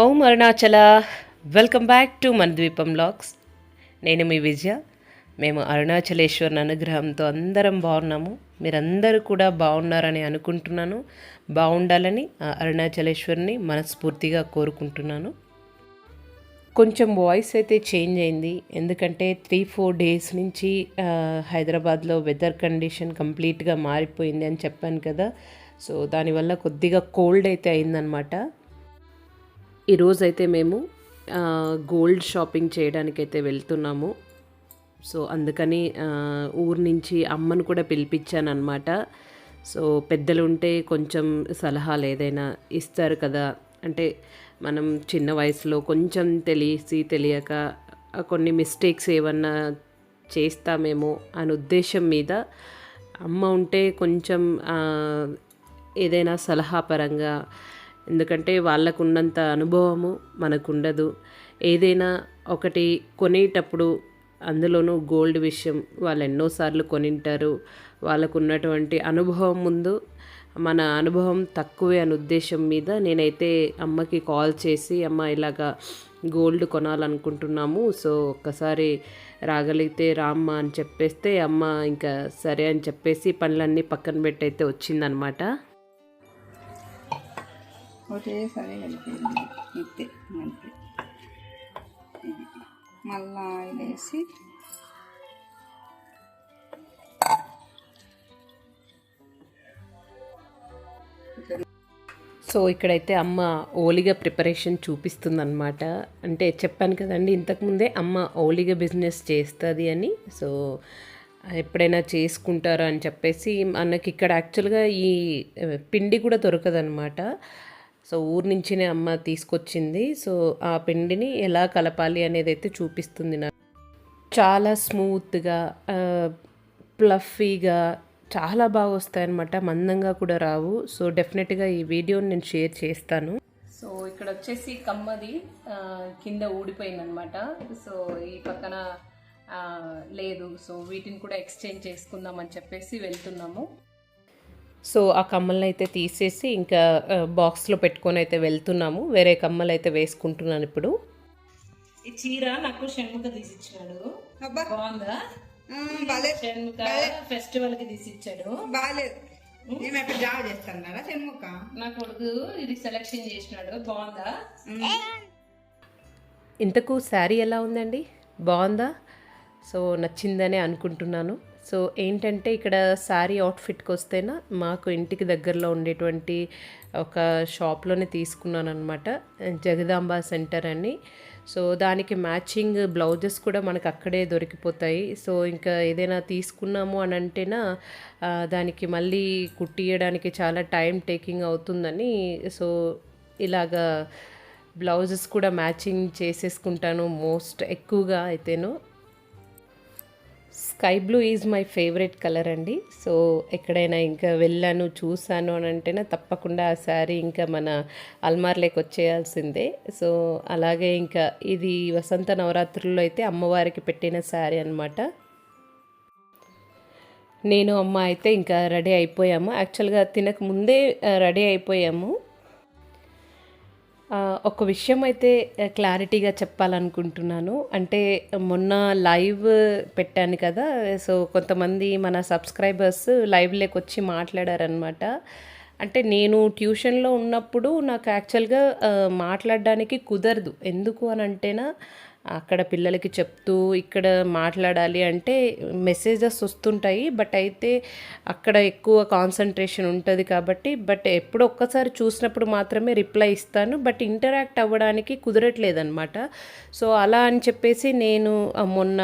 Om Arunachala. Welcome back to మన ద్వీపం blogs నేను మీ విజయ. మేము అరుణాచలేశ్వరుని అనుగ్రహంతో అందరం బాగున్నాము. మీరందరూ కూడా బాగున్నారని అనుకుంటున్నాను. బాగుండాలని ఆ అరుణాచలేశ్వరిని మనస్ఫూర్తిగా కోరుకుంటున్నాను. కొంచెం వాయిస్ అయితే చేంజ్ అయింది. ఎందుకంటే త్రీ ఫోర్ డేస్ నుంచి హైదరాబాద్లో వెదర్ కండిషన్ కంప్లీట్గా మారిపోయింది అని చెప్పాను కదా. సో దానివల్ల కొద్దిగా కోల్డ్ అయితే అయిందనమాట ఈరోజైతే మేము గోల్డ్ షాపింగ్ చేయడానికైతే వెళ్తున్నాము. సో అందుకని ఊరు నుంచి అమ్మను కూడా పిలిపించాను సో పెద్దలు ఉంటే కొంచెం సలహాలు ఏదైనా ఇస్తారు కదా. అంటే మనం చిన్న వయసులో కొంచెం తెలిసి తెలియక కొన్ని మిస్టేక్స్ ఏమన్నా చేస్తామేమో అనే ఉద్దేశం మీద అమ్మ ఉంటే కొంచెం ఏదైనా ఏదైనా సలహాపరంగా ఎందుకంటే వాళ్ళకు ఉన్నంత అనుభవము మనకు ఉండదు ఏదైనా ఒకటి కొనేటప్పుడు అందులోనూ గోల్డ్ విషయం వాళ్ళు ఎన్నోసార్లు కొనింటారు. వాళ్ళకు ఉన్నటువంటి అనుభవం ముందు మన అనుభవం తక్కువే అనే ఉద్దేశం మీద నేనైతే అమ్మకి కాల్ చేసి అమ్మ ఇలాగా గోల్డ్ కొనాలనుకుంటున్నాము సో ఒక్కసారి రాగలిగితే రామ్మ అని చెప్పేస్తే అమ్మ ఇంకా సరే అని చెప్పేసి పనులన్నీ పక్కన పెట్టి అయితే వచ్చిందనమాట. ఒకటేసారి కలిపింది. ఇంతే అంతే. మళ్ళా ఆయిల్ వేసి సో ఇక్కడైతే అమ్మ ఓలిగా ప్రిపరేషన్ చూపిస్తుందన్నమాట. అంటే చెప్పాను కదండి ఇంతకుముందే అమ్మ ఓలిగా బిజినెస్ చేస్తుంది అని. సో ఎప్పుడైనా చేసుకుంటారా అని చెప్పేసి మనకి ఇక్కడ యాక్చువల్గా ఈ పిండి కూడా దొరకదనమాట సో ఊరు నుంచినే అమ్మ తీసుకొచ్చింది. సో ఆ పిండిని ఎలా కలపాలి అనేది అయితే చూపిస్తుంది నాకు. చాలా స్మూత్గా ప్లఫీగా చాలా బాగా వస్తాయన్నమాట. మందంగా కూడా రావు. సో డెఫినెట్గా ఈ వీడియోని నేను షేర్ చేస్తాను. సో ఇక్కడ వచ్చేసి కమ్మది కింద ఊడిపోయిందనమాట సో ఈ పక్కన లేదు. సో వీటిని కూడా ఎక్స్చేంజ్ చేసుకుందామని చెప్పేసి వెళ్తున్నాము. సో ఆ కమ్మల్ని అయితే తీసేసి ఇంకా బాక్స్లో పెట్టుకొని అయితే వెళ్తున్నాము. వేరే కమ్మలు అయితే వేసుకుంటున్నాను ఇప్పుడు. ఈ చీర నాకు షణ్ముఖ తీసిచ్చాడు. అబ్బా. బాగుందా? బాలే షణ్ముఖ ఫెస్టివల్కి తీసిచ్చాడు. బాగాలేదు ఎక్కడ జాబ్ చేస్తున్నారా చెన్ముక్క నా కొడుకు ఇది సెలెక్షన్ చేసినాడు. బాగుందా? ఇంతకు శారీ ఎలా ఉందండి? బాగుందా? సో నచ్చిందనే అనుకుంటున్నాను. సో ఏంటంటే ఇక్కడ శారీ అవుట్ఫిట్కి వస్తేనా మాకు ఇంటికి దగ్గరలో ఉండేటువంటి ఒక షాప్లోనే తీసుకున్నాను అనమాట జగదాంబ సెంటర్ అని. సో దానికి మ్యాచింగ్ బ్లౌజెస్ కూడా మనకు అక్కడే దొరికిపోతాయి. సో ఇంకా ఏదైనా తీసుకున్నాము అని అంటేనా దానికి మళ్ళీ కుట్టియడానికి చాలా టైం టేకింగ్ అవుతుందని. సో ఇలాగా బ్లౌజెస్ కూడా మ్యాచింగ్ చేసేసుకుంటాను మోస్ట్ ఎక్కువగా అయితేను. Sky blue is my favourite colour అండి. సో ఎక్కడైనా ఇంకా వెళ్ళాను చూసాను అని అంటేనే తప్పకుండా ఆ శారీ ఇంకా మన అల్మార్లోకి వచ్చేయాల్సిందే. సో అలాగే ఇంకా ఇది వసంత నవరాత్రుల్లో అయితే అమ్మవారికి పెట్టిన శారీ అనమాట నేను అమ్మ అయితే ఇంకా రెడీ అయిపోయాము. యాక్చువల్గా తినక ముందే రెడీ అయిపోయాము. ఒక విషయం అయితే క్లారిటీగా చెప్పాలనుకుంటున్నాను. అంటే మొన్న లైవ్ పెట్టాను కదా సో కొంతమంది మన సబ్స్క్రైబర్స్ లైవ్లోకి వచ్చి మాట్లాడారనమాట అంటే నేను ట్యూషన్లో ఉన్నప్పుడు నాకు యాక్చువల్గా మాట్లాడడానికి కుదరదు. ఎందుకు అని అంటేనా అక్కడ పిల్లలకి చెప్తూ ఇక్కడ మాట్లాడాలి అంటే మెసేజెస్ వస్తుంటాయి బట్ అయితే అక్కడ ఎక్కువ కాన్సన్ట్రేషన్ ఉంటుంది కాబట్టి బట్ ఎప్పుడు ఒక్కసారి చూసినప్పుడు మాత్రమే రిప్లై ఇస్తాను బట్ ఇంటరాక్ట్ అవ్వడానికి కుదరట్లేదన్నమాట. సో అలా అని చెప్పేసి నేను మొన్న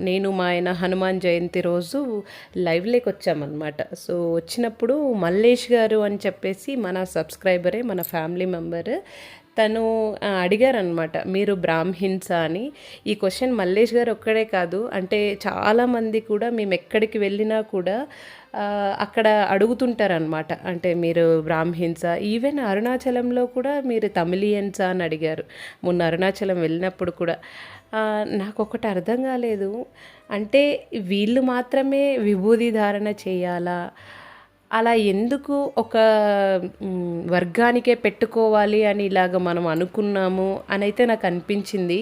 నేను మా ఆయన హనుమాన్ జయంతి రోజు లైవ్లోకి వచ్చామన్నమాట. సో వచ్చినప్పుడు మల్లేష్ గారు అని చెప్పేసి మన సబ్స్క్రైబరే మన ఫ్యామిలీ మెంబర్ తను అడిగారనమాట మీరు బ్రాహ్మిన్సా? అని. ఈ క్వశ్చన్ మల్లేష్ గారు ఒక్కడే కాదు అంటే చాలామంది కూడా మేము ఎక్కడికి వెళ్ళినా కూడా అక్కడ అడుగుతుంటారనమాట అంటే మీరు బ్రాహ్మిన్సా? ఈవెన్ అరుణాచలంలో కూడా మీరు తమిళియన్సా అని అడిగారు మొన్న అరుణాచలం వెళ్ళినప్పుడు కూడా. నాకు ఒకటి అర్థం కాలేదు అంటే వీళ్ళు మాత్రమే విభూది ధారణ చేయాలా? అలా ఎందుకు ఒక వర్గానికే పెట్టుకోవాలి అని ఇలాగ మనం అనుకున్నాము అని అయితే నాకు అనిపించింది.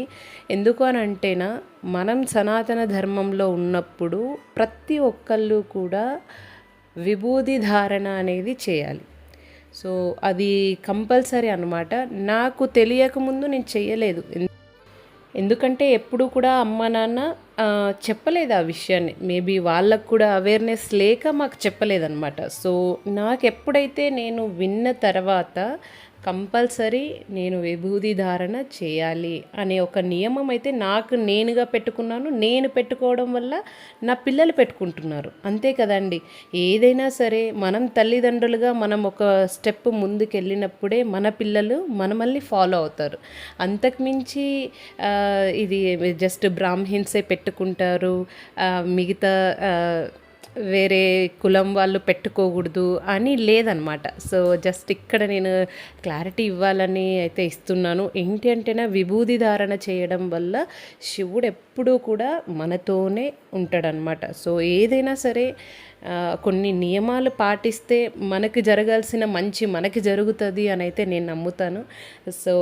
ఎందుకు అని అంటేనా మనం సనాతన ధర్మంలో ఉన్నప్పుడు ప్రతి ఒక్కళ్ళు కూడా విభూది ధారణ అనేది చేయాలి. సో అది కంపల్సరీ అనమాట నాకు తెలియకముందు నేను చేయలేదు. ఎందుకంటే ఎప్పుడు కూడా అమ్మ నాన్న చెప్పలేదు ఆ విషయాన్ని. మేబీ వాళ్ళకు కూడా అవేర్నెస్ లేక మాకు చెప్పలేదన్నమాట. సో నాకు ఎప్పుడైతే నేను విన్న తర్వాత కంపల్సరీ నేను విభూది ధారణ చేయాలి అనే ఒక నియమం అయితే నాకు నేనుగా పెట్టుకున్నాను నేను పెట్టుకోవడం వల్ల నా పిల్లలు పెట్టుకుంటున్నారు. అంతే కదండి. ఏదైనా సరే మనం తల్లిదండ్రులుగా మనం ఒక స్టెప్ ముందుకెళ్ళినప్పుడే మన పిల్లలు మనమల్ని ఫాలో అవుతారు. అంతకుమించి ఇది జస్ట్ బ్రాహ్మిన్సే పెట్టుకుంటారు. మిగతా వేరే కులం వాళ్ళు పెట్టుకోకూడదు అని లేదనమాట. సో జస్ట్ ఇక్కడ నేను క్లారిటీ ఇవ్వాలని అయితే ఇస్తున్నాను. ఏంటి అంటేనా విభూది ధారణ చేయడం వల్ల శివుడు ఎప్పుడూ కూడా మనతోనే ఉంటాడనమాట. సో ఏదైనా సరే కొన్ని నియమాలు పాటిస్తే మనకి జరగాల్సిన మంచి మనకి జరుగుతుంది అని అయితే నేను నమ్ముతాను. సో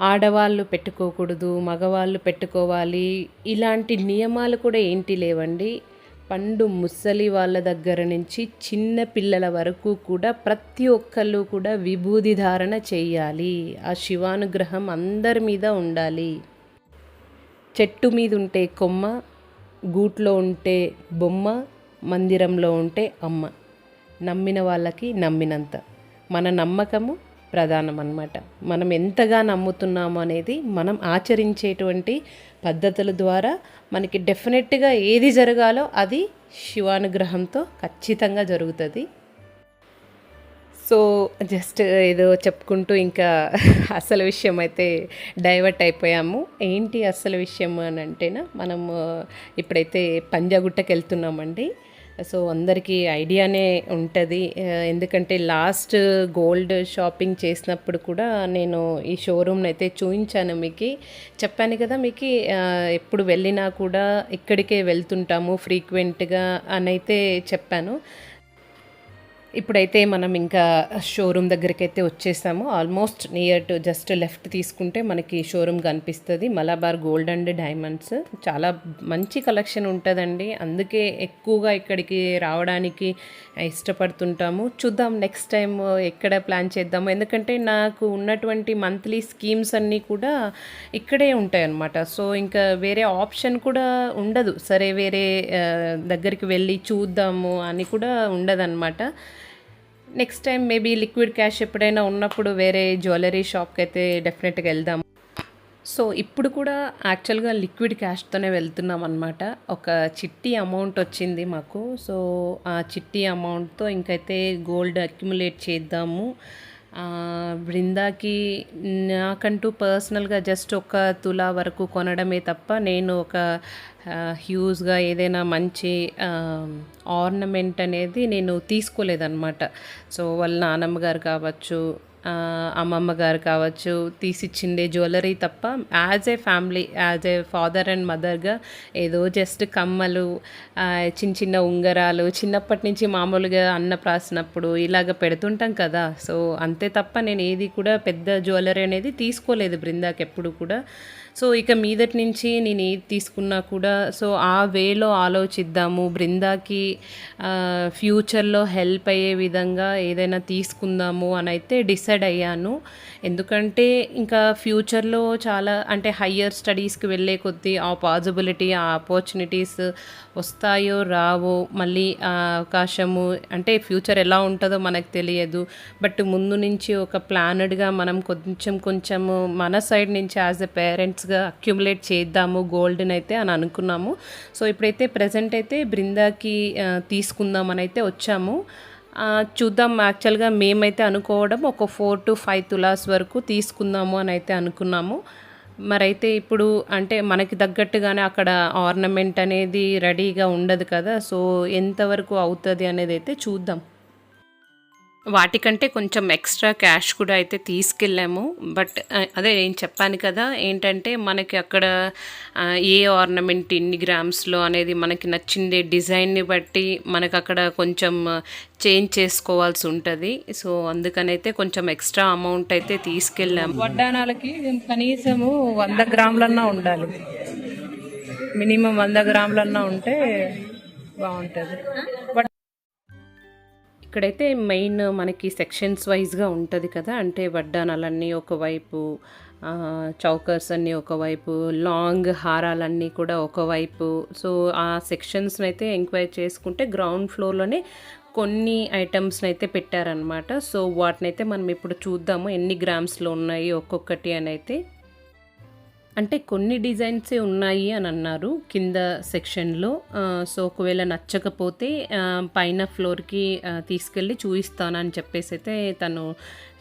ఆడవాళ్ళు పెట్టుకోకూడదు మగవాళ్ళు పెట్టుకోవాలి. ఇలాంటి నియమాలు కూడా ఏంటి లేవండి? పండు ముసలి వాళ్ళ దగ్గర నుంచి చిన్న పిల్లల వరకు కూడా ప్రతి ఒక్కళ్ళు కూడా విభూది ధారణ చేయాలి. ఆ శివానుగ్రహం అందరి మీద ఉండాలి. చెట్టు మీద ఉంటే కొమ్మ గూట్లో ఉంటే బొమ్మ మందిరంలో ఉంటే అమ్మ. నమ్మిన వాళ్ళకి నమ్మినంత. మన నమ్మకము ప్రధానం అన్నమాట మనం ఎంతగా నమ్ముతున్నాము అనేది మనం ఆచరించేటువంటి పద్ధతుల ద్వారా మనకి డెఫినెట్గా ఏది జరగాలో అది శివానుగ్రహంతో ఖచ్చితంగా జరుగుతుంది. సో జస్ట్ ఏదో చెప్పుకుంటూ ఇంకా అసలు విషయం అయితే డైవర్ట్ అయిపోయాము. ఏంటి అసలు విషయం అని అంటేనా మనము ఇప్పుడైతే పంజాగుట్టకి వెళ్తున్నామండి సో అందరికీ ఐడియానే ఉంటుంది. ఎందుకంటే లాస్ట్ గోల్డ్ షాపింగ్ చేసినప్పుడు కూడా నేను ఈ షోరూమ్ని అయితే చూపించాను మీకు. చెప్పాను కదా మీకు ఎప్పుడు వెళ్ళినా కూడా ఇక్కడికే వెళ్తుంటాము ఫ్రీక్వెంట్గా అని అయితే చెప్పాను. ఇప్పుడైతే మనం ఇంకా షోరూమ్ దగ్గరికి అయితే వచ్చేసాము. Almost near to just left తీసుకుంటే మనకి షోరూమ్ కనిపిస్తుంది. Malabar gold and diamonds. చాలా మంచి కలెక్షన్ ఉంటుందండి. అందుకే ఎక్కువగా ఇక్కడికి రావడానికి ఇష్టపడుతుంటాము. చూద్దాం నెక్స్ట్ టైం ఎక్కడ ప్లాన్ చేద్దాము. ఎందుకంటే నాకు ఉన్నటువంటి మంత్లీ స్కీమ్స్ అన్నీ కూడా ఇక్కడే ఉంటాయి అన్నమాట సో ఇంకా వేరే ఆప్షన్ కూడా ఉండదు. సరే వేరే దగ్గరికి వెళ్ళి చూద్దాము అని కూడా ఉండదన్నమాట. Next time maybe liquid cash ఎప్పుడైనా ఉన్నప్పుడు వేరే జ్యువెలరీ షాప్కి అయితే డెఫినెట్గా వెళ్దాం. సో ఇప్పుడు కూడా యాక్చువల్గా లిక్విడ్ క్యాష్తోనే వెళ్తున్నాం అనమాట ఒక చిట్టి అమౌంట్ వచ్చింది మాకు. సో ఆ చిట్టి అమౌంట్తో ఇంకైతే గోల్డ్ అక్యుములేట్ చేద్దాము. బృందాకి నాకంటూ పర్సనల్గా జస్ట్ ఒక తులా వరకు కొనడమే తప్ప నేను ఒక హ్యూజ్గా ఏదైనా మంచి ఆర్నమెంట్ అనేది నేను తీసుకోలేదన్నమాట. సో వాళ్ళ నానమ్మ గారు కావచ్చు అమ్మమ్మ గారు కావచ్చు తీసిచ్చిండే జ్యువెలరీ తప్ప as a family as a father and మదర్గా ఏదో జస్ట్ కమ్మలు చిన్న చిన్న ఉంగరాలు చిన్నప్పటి నుంచి మామూలుగా అన్నప్రాసినప్పుడు ఇలాగ పెడుతుంటాం కదా. సో అంతే తప్ప నేను ఏది కూడా పెద్ద జ్యువెలరీ అనేది తీసుకోలేదు బృందాకి ఎప్పుడు కూడా. సో ఇక మీదటి నుంచి నేను ఏది తీసుకున్నా కూడా సో ఆ వేలో ఆలోచిద్దాము. బృందాకి ఫ్యూచర్లో హెల్ప్ అయ్యే విధంగా ఏదైనా తీసుకుందాము అని అయితే డిసైడ్ అయ్యాను. ఎందుకంటే ఇంకా ఫ్యూచర్లో చాలా అంటే హయ్యర్ స్టడీస్కి వెళ్ళే కొద్దీ ఆ పాజిబిలిటీ ఆ ఆపర్చునిటీస్ వస్తాయో రావో మళ్ళీ అవకాశము అంటే ఫ్యూచర్ ఎలా ఉంటుందో మనకు తెలియదు. బట్ ముందు నుంచి ఒక ప్లానెడ్గా మనం కొంచెం కొంచెము మన సైడ్ నుంచి యాజ్ ఎ పేరెంట్స్ పేరెంట్స్గా అక్యుములేట్ చేద్దాము గోల్డ్ని అయితే అని అనుకున్నాము. సో ఇప్పుడైతే ప్రజెంట్ అయితే బృందాకి తీసుకుందామని అయితే వచ్చాము. చూద్దాం యాక్చువల్గా మేమైతే అనుకోవడం ఒక ఫోర్ టు ఫైవ్ తులాస్ వరకు తీసుకుందాము అని అయితే అనుకున్నాము. మరైతే ఇప్పుడు అంటే మనకి తగ్గట్టుగానే అక్కడ ఆర్నమెంట్ అనేది రెడీగా ఉండదు కదా సో ఎంతవరకు అవుతుంది అనేది అయితే చూద్దాం. వాటికంటే కొంచెం ఎక్స్ట్రా క్యాష్ కూడా అయితే తీసుకెళ్ళాము. బట్ అదే నేను చెప్పాను కదా ఏంటంటే మనకి అక్కడ ఏ ఆర్నమెంట్ ఎన్ని గ్రామ్స్లో అనేది మనకి నచ్చింది డిజైన్ని బట్టి మనకు అక్కడ కొంచెం చేంజ్ చేసుకోవాల్సి ఉంటుంది. సో అందుకనైతే కొంచెం ఎక్స్ట్రా అమౌంట్ అయితే తీసుకెళ్ళాము వడ్డానాలకి కనీసము వంద గ్రాములన్నా ఉండాలి. మినిమం వంద గ్రాములన్నా ఉంటే బాగుంటుంది. ఇక్కడైతే మెయిన్ మనకి సెక్షన్స్ వైజ్గా ఉంటుంది కదా అంటే వడ్డానాలన్నీ ఒకవైపు చౌకర్స్ అన్నీ ఒకవైపు లాంగ్ హారాలన్నీ కూడా ఒకవైపు. సో ఆ సెక్షన్స్ని అయితే ఎంక్వైరీ చేసుకుంటే గ్రౌండ్ ఫ్లోర్లోనే కొన్ని ఐటమ్స్ని అయితే పెట్టారనమాట సో వాటిని అయితే మనం ఇప్పుడు చూద్దాము ఎన్ని గ్రామ్స్లో ఉన్నాయి ఒక్కొక్కటి అని అయితే అంటే కొన్ని డిజైన్సే ఉన్నాయి అని అన్నారు కింద సెక్షన్లో. సో ఒకవేళ నచ్చకపోతే పైన ఫ్లోర్కి తీసుకెళ్ళి చూపిస్తానని చెప్పేసి అయితే తను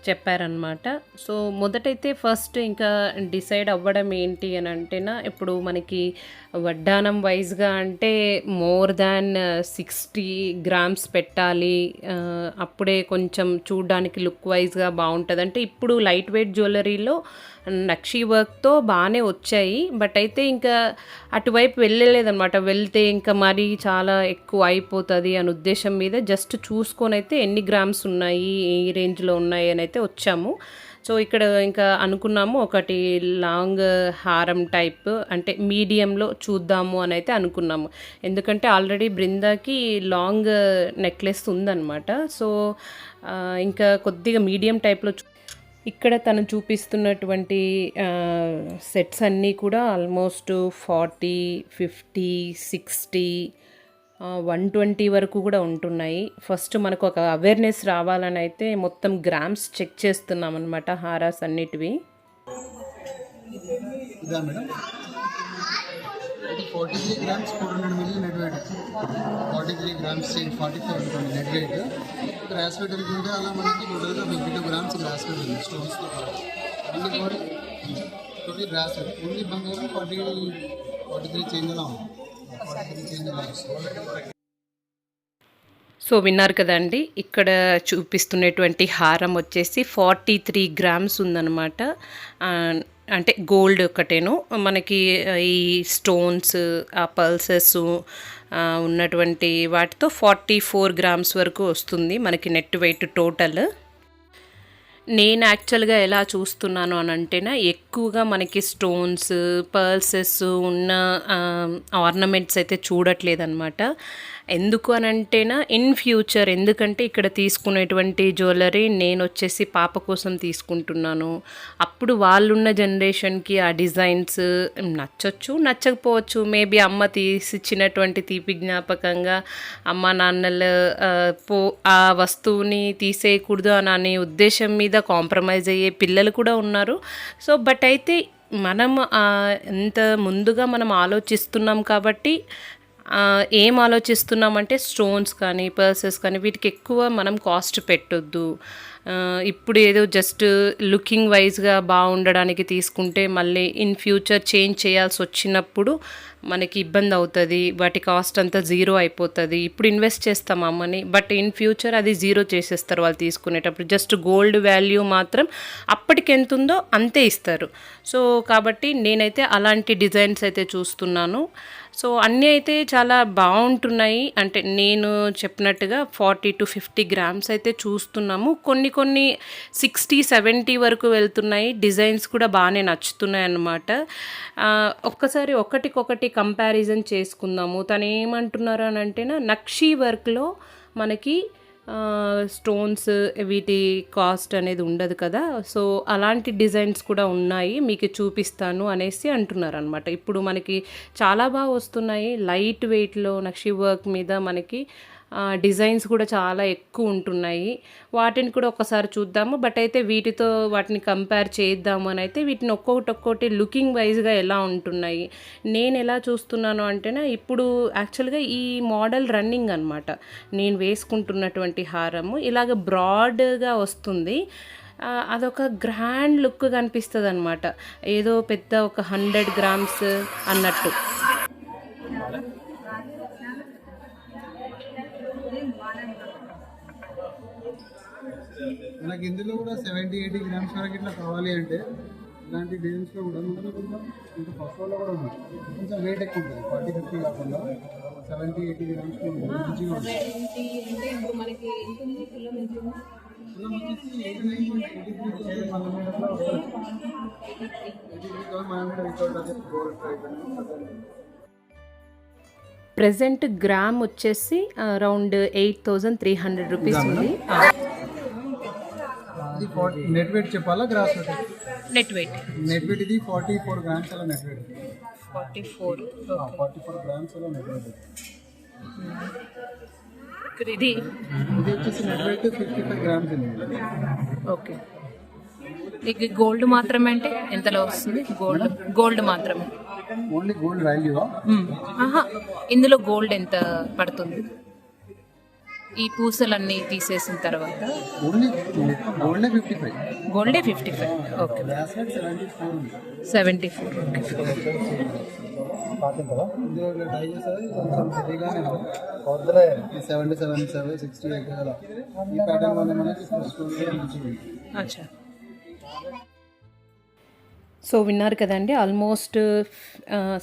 చెప్పారనమాట సో మొదటైతే ఫస్ట్ ఇంకా డిసైడ్ అవ్వడం ఏంటి అని అంటేనా ఇప్పుడు మనకి వడ్డానం వైజ్గా అంటే మోర్ దాన్ సిక్స్టీ గ్రామ్స్ పెట్టాలి. అప్పుడే కొంచెం చూడడానికి లుక్ వైజ్గా బాగుంటుంది. అంటే ఇప్పుడు లైట్ వెయిట్ జ్యువెలరీలో నక్షి వర్క్తో బాగానే వచ్చాయి. బట్ అయితే ఇంకా అటువైపు వెళ్ళలేదనమాట వెళ్తే ఇంకా మరీ చాలా ఎక్కువ అయిపోతుంది అని ఉద్దేశం మీద జస్ట్ చూసుకొని అయితే ఎన్ని గ్రామ్స్ ఉన్నాయి ఏ రేంజ్లో ఉన్నాయి అని అయితే వచ్చాము. సో ఇక్కడ ఇంకా అనుకున్నాము ఒకటి లాంగ్ హారం టైప్ అంటే మీడియంలో చూద్దాము అని అయితే అనుకున్నాము. ఎందుకంటే ఆల్రెడీ బృందాకి లాంగ్ నెక్లెస్ ఉందన్నమాట. సో ఇంకా కొద్దిగా మీడియం టైప్లో చూ- ఇక్కడ తను చూపిస్తున్నటువంటి సెట్స్ అన్నీ కూడా almost forty fifty sixty one twenty వరకు కూడా ఉంటున్నాయి. ఫస్ట్ మనకు ఒక అవేర్నెస్ రావాలని అయితే మొత్తం గ్రామ్స్ చెక్ చేస్తున్నాం అనమాట హారాస్ అన్నిటివి. Forty three grams four hundred milli net weight forty three grams forty four ఉంటుంది నెట్ వెయిట్ గ్రాస్ వెయిట్ అనుకుంటే అలా మనకి టోటల్గా fifty two grams gross weight ఉంది స్టోన్స్తో పాటు. Only four total gross weight only బంగారం ఫార్టీ ఫార్టీ త్రీ చేంజ్ అలా ఉంది. ఫార్టీ త్రీ చేంజ్ అలా వస్తుంది సో విన్నారు కదండి ఇక్కడ చూపిస్తున్నటువంటి హారం వచ్చేసి ఫార్టీ త్రీ గ్రామ్స్ ఉందన్నమాట. అంటే గోల్డ్ ఒకటేను. మనకి ఈ స్టోన్స్ ఆ పల్సెస్ ఉన్నటువంటి వాటితో ఫార్టీ ఫోర్ గ్రామ్స్ వరకు వస్తుంది మనకి నెట్ వెయిట్ టోటల్. నేను యాక్చువల్గా ఎలా చూస్తున్నాను అని అంటేనా ఎక్కువగా మనకి స్టోన్స్ పర్ల్సెస్ ఉన్న ఆర్నమెంట్స్ అయితే చూడట్లేదు అనమాట ఎందుకు అని అంటేనా ఇన్ ఫ్యూచర్ ఎందుకంటే ఇక్కడ తీసుకునేటువంటి జ్యువెలరీ నేను వచ్చేసి పాప కోసం తీసుకుంటున్నాను. అప్పుడు వాళ్ళున్న జనరేషన్కి ఆ డిజైన్స్ నచ్చొచ్చు నచ్చకపోవచ్చు. మేబీ అమ్మ తీసిచ్చినటువంటి తీపి జ్ఞాపకంగా అమ్మ నాన్నలు పో ఆ వస్తువుని తీసేయకూడదు అని అనే ఉద్దేశం మీద కాంప్రమైజ్ అయ్యే పిల్లలు కూడా ఉన్నారు. సో బట్ అయితే మనం ఎంత ముందుగా మనం ఆలోచిస్తున్నాం కాబట్టి ఏం ఆలోచిస్తున్నామంటే స్టోన్స్ కానీ పర్సెస్ కానీ వీటికి ఎక్కువ మనం కాస్ట్ పెట్టొద్దు. ఇప్పుడు ఏదో జస్ట్ లుకింగ్ వైజ్గా బాగుండడానికి తీసుకుంటే మళ్ళీ ఇన్ ఫ్యూచర్ చేంజ్ చేయాల్సి వచ్చినప్పుడు మనకి ఇబ్బంది అవుతుంది వాటి కాస్ట్ అంతా జీరో అయిపోతుంది. ఇప్పుడు ఇన్వెస్ట్ చేస్తాం అమ్మని బట్ ఇన్ ఫ్యూచర్ అది జీరో చేసేస్తారు వాళ్ళు తీసుకునేటప్పుడు. జస్ట్ గోల్డ్ వాల్యూ మాత్రం అప్పటికి ఎంత ఉందో అంతే ఇస్తారు. సో కాబట్టి నేనైతే అలాంటి డిజైన్స్ అయితే చూస్తున్నాను. సో అన్నీ అయితే చాలా బాగుంటున్నాయి. అంటే నేను చెప్పినట్టుగా ఫార్టీ టు ఫిఫ్టీ గ్రామ్స్ అయితే చూస్తున్నాము. కొన్ని కొన్ని సిక్స్టీ సెవెంటీ వరకు వెళ్తున్నాయి. డిజైన్స్ కూడా బాగానే నచ్చుతున్నాయి అన్నమాట. ఒక్కసారి ఒకటికొకటి కంపారిజన్ చేసుకుందాము. తను ఏమంటున్నారు అని అంటేనా నక్షీ వర్క్లో మనకి స్టోన్స్ వీటి కాస్ట్ అనేది ఉండదు కదా. సో అలాంటి డిజైన్స్ కూడా ఉన్నాయి. మీకు చూపిస్తాను అనేసి అంటున్నారు అనమాట ఇప్పుడు మనకి చాలా బాగా వస్తున్నాయి. లైట్ వెయిట్లో నక్షి వర్క్ మీద మనకి డిజైన్స్ కూడా చాలా ఎక్కువ ఉంటున్నాయి. వాటిని కూడా ఒకసారి చూద్దాము. బట్ అయితే వీటితో వాటిని కంపేర్ చేద్దాము అని అయితే వీటిని ఒక్కొక్కటి ఒక్కొక్కటి లుకింగ్ వైజ్గా ఎలా ఉంటున్నాయి? నేను ఎలా చూస్తున్నాను అంటేనే ఇప్పుడు యాక్చువల్గా ఈ మోడల్ రన్నింగ్ అనమాట నేను వేసుకుంటున్నటువంటి హారము. ఇలాగ బ్రాడ్గా వస్తుంది. అదొక గ్రాండ్ లుక్ కనిపిస్తుంది అనమాట ఏదో పెద్ద ఒక హండ్రెడ్ గ్రామ్స్ అన్నట్టు. మనకి ఇందులో కూడా సెవెంటీ ఎయిటీ గ్రామ్స్ వరకు ఇట్లా కావాలి అంటే ఇలాంటి డిజైన్స్లో కూడా కొంచెం ఇంకా ఫస్ట్లో కూడా ఉంది కొంచెం వెయిట్ ఎక్కువ ఉంటుంది. ఫార్టీ ఫిఫ్టీ కాకుండా సెవెంటీ ఎయిటీ గ్రామ్స్లో ఉంటుంది. మంచిగా ఉంటుంది. మన మన ప్రజెంట్ గ్రామ్ వచ్చేసి around eight thousand three hundred rupees ఉంది. ఇది నెట్ వెయిట్ చెప్పాలా gross weight? Net weight. Net weight ఇది ఫార్టీ ఫోర్ గ్రామ్స్ అలా net weight. Forty four. Forty four grams అలా నెట్ వెయిట్. ఇది. ఇది వచ్చేసి net weight fifty five grams okay. ఇది గోల్డ్ మాత్రమే అంటే ఎంతలో వస్తుంది? గోల్డ్ గోల్డ్ మాత్రమే. ఓన్లీ గోల్డ్ వాల్యూ ఆహా. ఇందులో గోల్డ్ ఎంత పడుతుంది? ఈ పూసలన్నీ తీసేసిన తర్వాత? గోల్డే fifty five గోల్డే fifty five okay seventy four seventy seven seven sixty eight ఈ ప్యాటర్న్ వల్ల మనకి అచ్చా. సో విన్నారు కదండి ఆల్మోస్ట్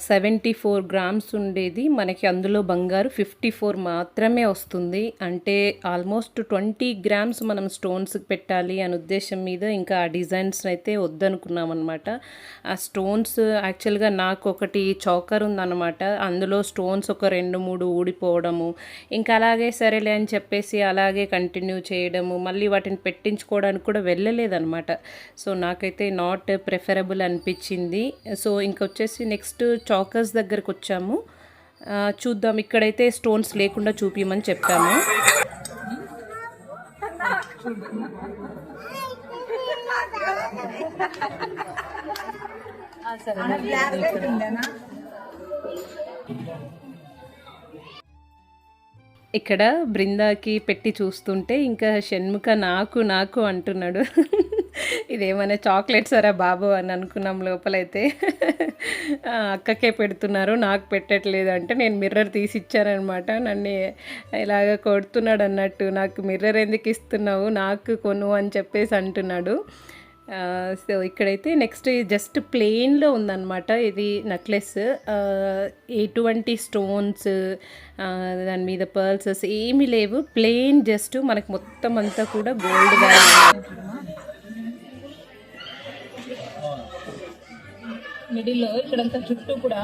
సెవెంటీ ఫోర్ గ్రామ్స్ ఉండేది. మనకి అందులో బంగారు ఫిఫ్టీ ఫోర్ మాత్రమే వస్తుంది. అంటే ఆల్మోస్ట్ ట్వంటీ గ్రామ్స్ మనం స్టోన్స్ పెట్టాలి అనే ఉద్దేశం మీద ఇంకా ఆ డిజైన్స్ అయితే వద్దనుకున్నాం అనమాట ఆ స్టోన్స్ యాక్చువల్గా నాకు ఒకటి చౌకర్ ఉందన్నమాట. అందులో స్టోన్స్ ఒక రెండు మూడు ఊడిపోవడము ఇంకా అలాగే సరేలే అని చెప్పేసి అలాగే కంటిన్యూ చేయడము మళ్ళీ వాటిని పెట్టించుకోవడానికి కూడా వెళ్ళలేదన్నమాట. సో నాకైతే నాట్ ప్రిఫరబుల్ అనిపించింది. సో ఇంకొచ్చేసి నెక్స్ట్ చాకర్స్ దగ్గరకు వచ్చాము చూద్దాం. ఇక్కడైతే స్టోన్స్ లేకుండా చూపించమని చెప్పాము. ఇక్కడ బృందాకి పెట్టి చూస్తుంటే ఇంకా షణ్ముఖ నాకు నాకు అంటున్నాడు. ఇదేమైనా చాక్లెట్స్ అరా బాబు అని అనుకున్నాం లోపలైతే. అక్కకే పెడుతున్నారు నాకు పెట్టట్లేదు అంటే నేను మిర్రర్ తీసి ఇచ్చానమాట నన్ను ఇలాగ కొడుతున్నాడు అన్నట్టు నాకు మిర్రర్ ఎందుకు ఇస్తున్నావు నాకు కొను అని చెప్పేసి అంటున్నాడు. సో ఇక్కడైతే నెక్స్ట్ జస్ట్ ప్లెయిన్లో ఉందన్నమాట ఇది నెక్లెస్ ఎటువంటి స్టోన్స్ దాని మీద పర్ల్సెస్ ఏమీ లేవు. ప్లెయిన్ జస్ట్ మనకి మొత్తం అంతా కూడా గోల్డ్ మిడిల్ ఇక్కడంతా చుట్టూ కూడా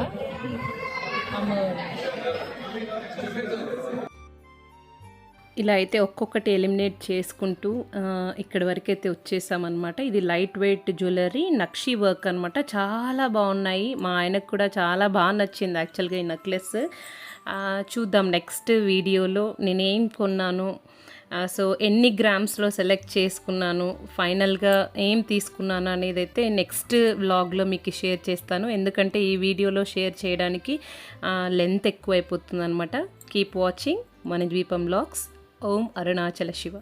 ఇలా అయితే ఒక్కొక్కటి ఎలిమినేట్ చేసుకుంటూ ఇక్కడ ఇక్కడి వరకు అయితే వచ్చేసామన్నమాట. ఇది light weight jewellery nakshi work అనమాట చాలా బాగున్నాయి. మా ఆయనకు కూడా చాలా బాగా నచ్చింది యాక్చువల్గా ఈ నెక్లెస్. చూద్దాం నెక్స్ట్ వీడియోలో నేనేం కొన్నాను. సో ఎన్ని గ్రామ్స్లో సెలెక్ట్ చేసుకున్నాను ఫైనల్గా ఏం తీసుకున్నాను అనేది అయితే నెక్స్ట్ వ్లాగ్లో మీకు షేర్ చేస్తాను. ఎందుకంటే ఈ వీడియోలో షేర్ చేయడానికి లెంత్ ఎక్కువైపోతుంది అనమాట కీప్ వాచింగ్. మన ద్వీపం వ్లాగ్స్ ఓం అరుణాచల శివ